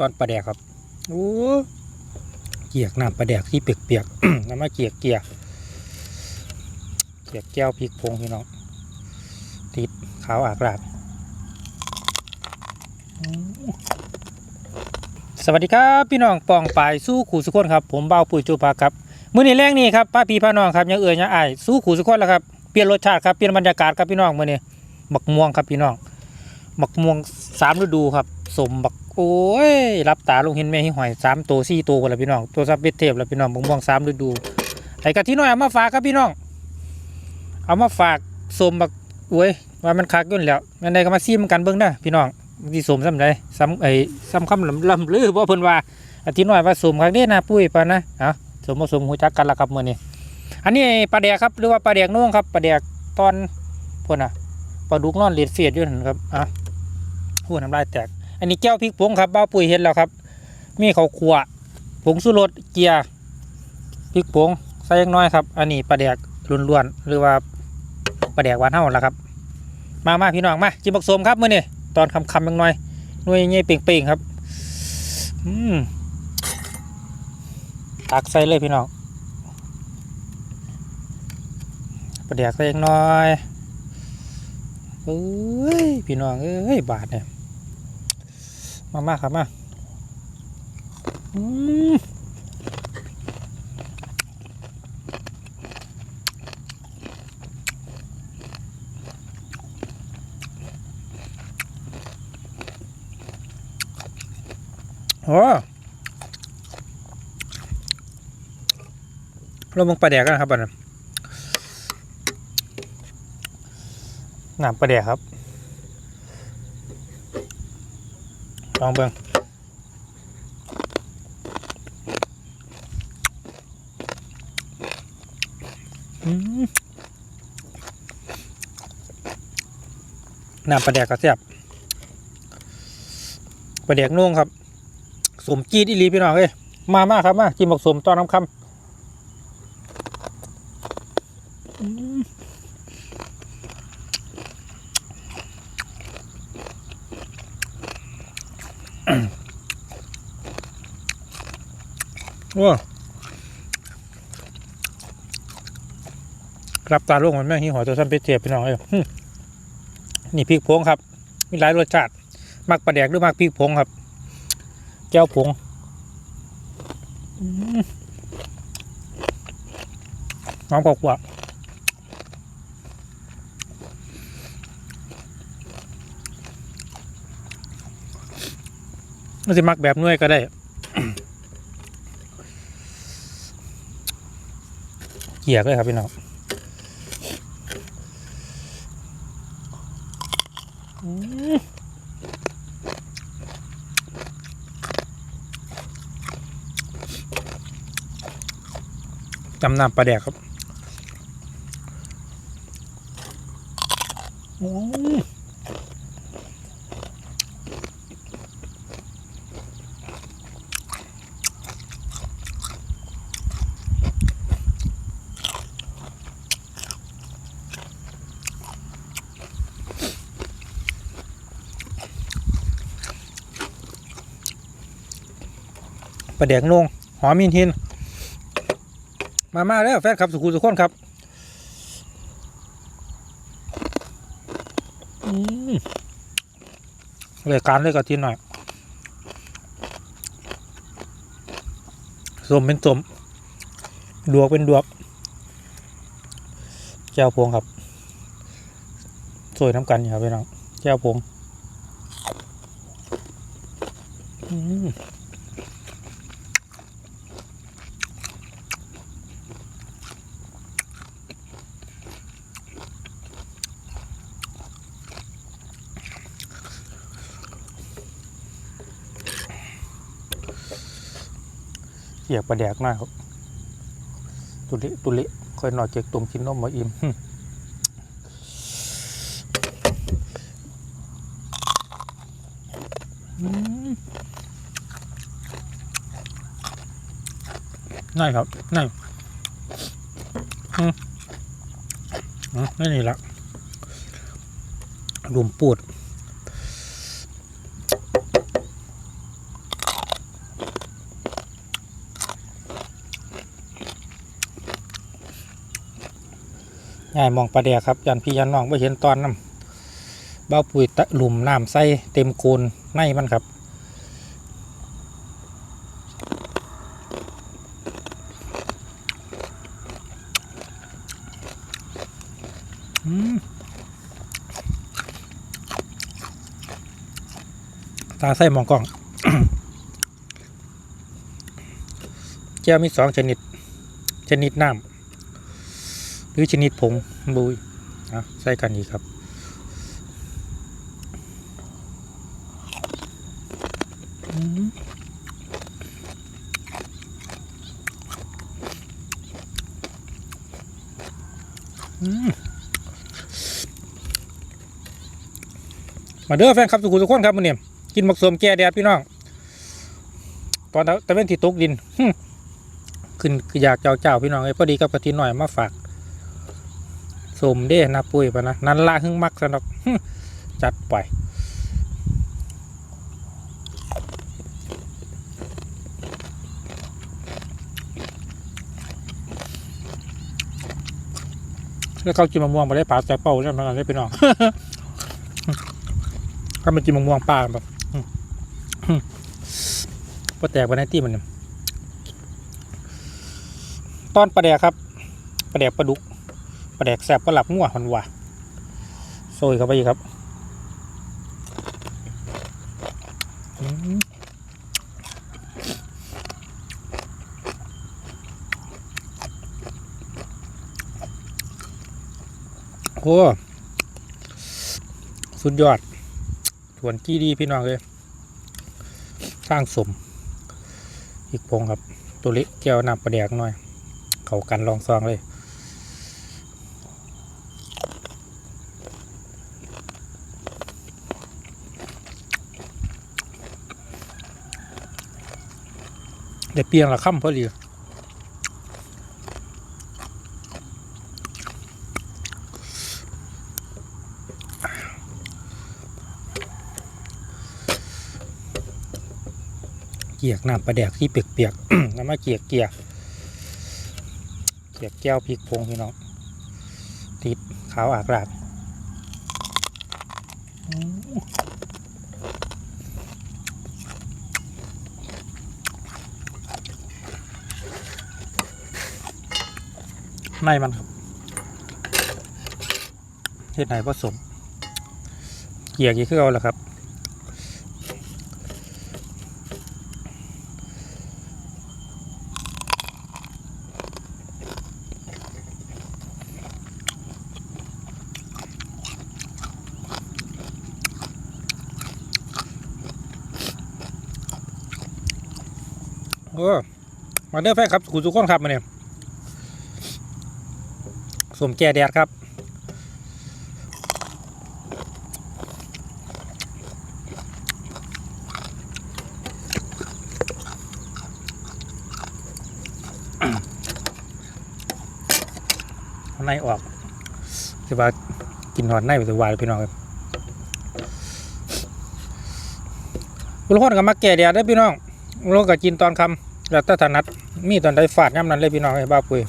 ตอนปลาแดกครับโอ้เกียกน้ำปลาแดกที่เปียกๆน้ำมาเกียกเกียกเกียกแก้วพริกพงพี่น้องติดขาวอากราดสวัสดีครับพี่น้องปองปายสู้ขู่สุขคนครับ ผมเบาปุ๋ยจูปาครับมื้อนี้แรงนี่ครับป้าปีพาน้องครับยังเอ่ยยังอายสู้ขู่สุขคนแล้วครับเปลี่ยนรสชาติครับเปลี่ยนบรรยากาศครับพี่น้องมื้อนี้บักม่วงครับพี่น้องบักม่วงสามฤดูครับสมบัก โอ้ยรับตาลงเห็นแม่หิหอยสามตัวสี่ตัวกันล้วพี่น้องตัวซับเบ็ดเทปล้วพี่น้องบักม่งสามฤดูไอ้กะที่น้อยเอามาฝากครับพี่น้อง เอามาฝากสมบักโอ้ยว่ามันคักยุ่นแล้วงั้นใดก็มาซีมกันเบิ่งนะพี่น้องที่สมซ้ำใดซ้ำไอ้ซ้ำคำลำลำลือบ่เพิ่นว่าอาทิตย์น้อยว่าสมคักเด้นะปุ้ยปานะเอาสมบ่สมหูจักกันละครับมื้อนี้อันนี้ปลาแดกครับหรือว่าปลาแดกน่วงครับปลาแดกตอนพุ่นน่ะปลาดุกนอนเลียดเฟียดอยู่นั่นครับอะพูดน้ำลายแตก อันนี้แก้วพริกผงครับบ้าปุ๋ยเห็นแล้วครับ มีข้าวคั่วผงสุรสเกียร์พริกผงใส่ยังน้อยครับ อันนี้ปลาแดกล้วนๆหรือว่าปลาแดกหวานเท่าละครับ มามาพี่น้องมาจิมบักสมครับมื่อนี้ตอนคำคำยังน้อยหน่วยเงี้ยเป่งๆครับอืมตักใส่เลยพี่น้องปลาแดกใส่ยังน้อยเอ้ยพี่น้องเอ้ยบาทเนี่ย มามาครับมาอืมโอ้เรามองปลาแดกกันนะครับบัดนั้นน้ำปลาแดกครับ ลองเบิ่งน้ำปลาแดกก็แซ่บปลาแดกนุ่งครับสมจีดอีลีพี่น้องเอ้ยมามากครับมากินบักสมตอนน้ำคำอืมว้า รับตาลูกมันแม่งหิวหอยตัวซ้ำเป็ดเทียบพี่น้องเอ้ยนี่พริกผงครับ มีหลายรสชาติมักปลาแดกหรือมักพริกผงครับแก้วผงอืมน้องกว่ามันสิมักแบบหน่ยก็ได้เกียกเลยครับพี่น้องอืม จำนำปลาแดกครับ อืม ปลาแดกนงหอมมินทิน มามาแล้วแฟนครับสุขุมสุขคนครับอืมเลยการเลยกับทีหน่อยสมเป็นสมดวกเป็นดวกแก้วพวงครับ สวยน้ำกันอยู่ครับพี่น้องแก้วพวง อืม เกียกปลาแดกมากครับ ตุลิตุลิค่อยหน่อยเจ็กตุ่มกินนมมาอิ่มหึอืมง่ายครับง่ายอืมอืมไม่นี่ละรวมปูด ง่ายมองปลาแดกครับยันพี่ยันน้องไม่เห็นตอนน้ำเบ้าปุ๋ยตะหลุมน้ำใส่เต็มโคนในมันครับอืมตาใส่มองกล้องแก้วมีสองชนิด ชนิดน้ำหรือชนิดผง บุยอะใส่กันอีกครับอืมอืมมาเด้อแฟนครับทุกคนทุกคนครับมันเนี่ยกินหมักสวมแก่แดดพี่น้อง ตอนตะเวนที่ตกดินหึขึ้นคืออยากเจ้าเจ้าพี่น้องไอ้ยพอดีกับกะทิหน่อยมาฝาก สมเด้นะปุ้ยปะนะนันละหึ่งมักสนอกจัดไปแล้วเขากินมะม่วงมาได้ปลาใจเป้าใช่ไหมได้พี่น้องถ้ามันกินมะม่วงปลาแบบหึหึพอแตกไปในที่มัน ตอนปลาแดกครับปลาแดกปลาดุก ปลาแดกแสบก็หลับงัวงหันว่าโซยเข้าไปอีกครับโอ้สุดยอดถวนกี้ดีพี่น้องเลย สร้างสม อีกพงครับ ตัวเล็กแก้วน้ำปลาแดกหน่อย เขากันลองซองเลย เดี๋ยเปียงละค่ำพอดีเกียกน้ำปลาแดกที่เปียกๆน้ำมาเกียกเกียกเกียกแก้วพริกพงพี่น้องติดขาวอากราด ในมันครับเห็ดไหนผสมเกียกยี่คือเอาละครับโอ้มาเด้อแฟนครับคุณทุกคนครับมาเนี่ย สมแก่แดดครับ เอาในออกสิว่ากินหอดในไปสวายพี่น้องครับคุณทุกคนก็มาแก่แดดได้พี่น้องลงกับกินตอนคำแล้วถ้าถนัดมีตอนใดฝาดย่ำนั้นเลยพี่น้องไอ้บ้าปุ๋ย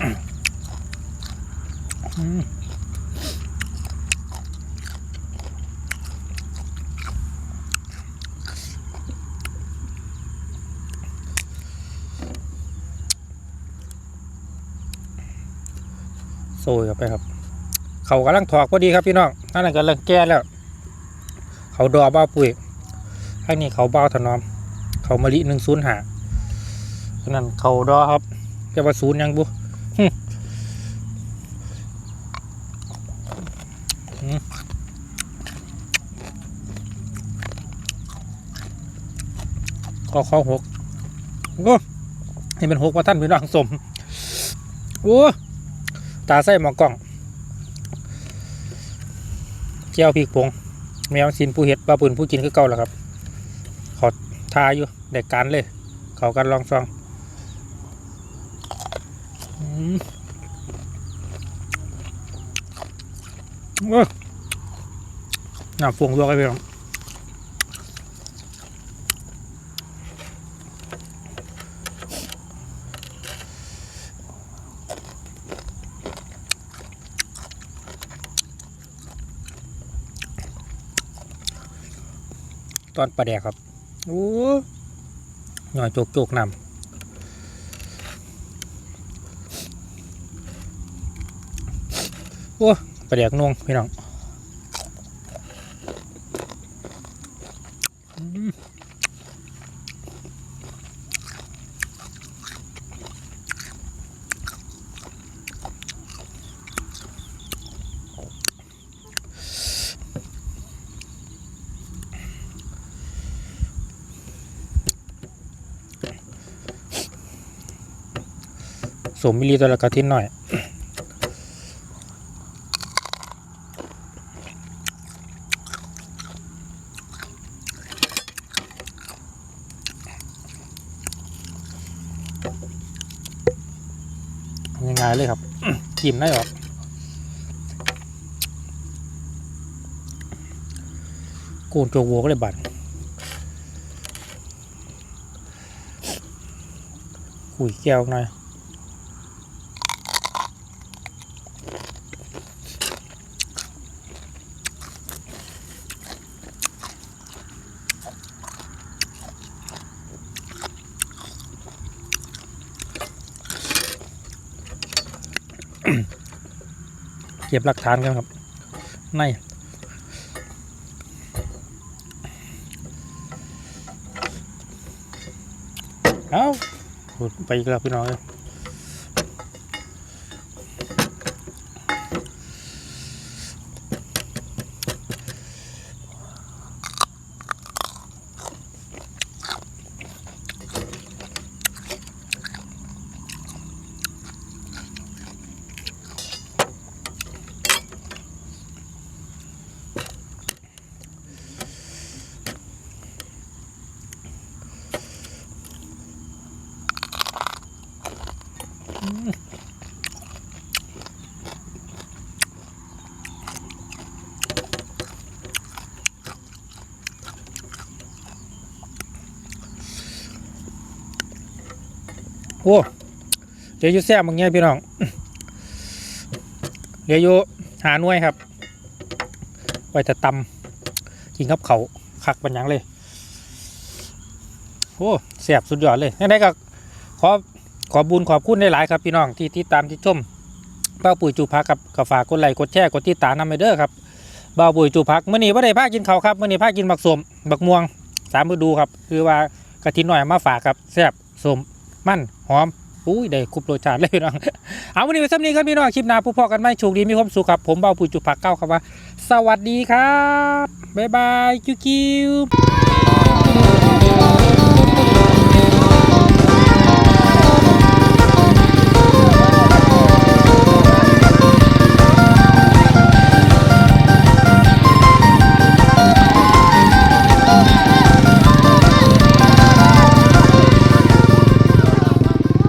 โซ่เข้าไปครับ เขากำลังถอกพอดีครับพี่น้องนั่นกำลังแก่แล้ว เขาดอบ้าปุ๋ยข้างนี้เขาเบ้าถนอม เขามะลิหนึ่งศูนย์หานั้นเขาดอครับจะว่าศูนย์ยังบุ ข้อข้อหกโอ้นี่เป็นหกว่าท่านพี่น้องสมโอ้ตาใส่หมอกล้องเจียวพริกผงแมวสินผู้เห็ดปลาปืนผู้กินคือเก่าแล้วครับ ขอทาอยู่ได้การเลยเขากันลองซองอืมโอ้ยน้ำฟงลวกไปพี่น้อ อนปลาแดกครับโอ้หน่อยโจกโจกนำโอ้ปลาแดกนวงพี่น้อง สมมิลีตัวละกะทิหน่อย ง่ายๆเลยครับกินได้หรอกูนโจวัวก็เลยบัดคุยแก้วหน่อย เก็บหลักฐานกันครับในเอาไปอีกแล้วพี่น้องเอ้ย โอ้เดี๋ยวอยู่แซ่บมึงเงี้ยพี่น้อง เดี๋ยวอยู่หาหน่วยครับ ไว้จะตำกินกับเขาคักปัญญังเลย โอ้แซ่บสุดยอดเลยยังไงก็ขอ ขอบุญขอบคุณได้หลายๆครับพี่น้องที่ติดตามที่ชมเป้าปุ๋ยจูพักครับก็ฝากกดไลค์กดแชร์กดติดตามนำไปเด้อครับเบ้าปุ๋ยจูพักเมื่อนี้ว่าได้พากินเขาครับเมื่อนี้พากินบักสมบักม่วงสามฤดูครับ คือว่ากระทิหน่อยมาฝากครับแซ่บสมมั่นหอมอุ้ยได้ครบรชาติเลยพี่น้องเอาวันนี้ไปซ้ำนี้ครับพี่น้องคลิปหน้าผู้พอกันไม่โชคดีมีความสุขครับผมเบ้าปุ๋ยจูพักเก้าครับว่า สวัสดีครับบ๊ายบายคิวคิว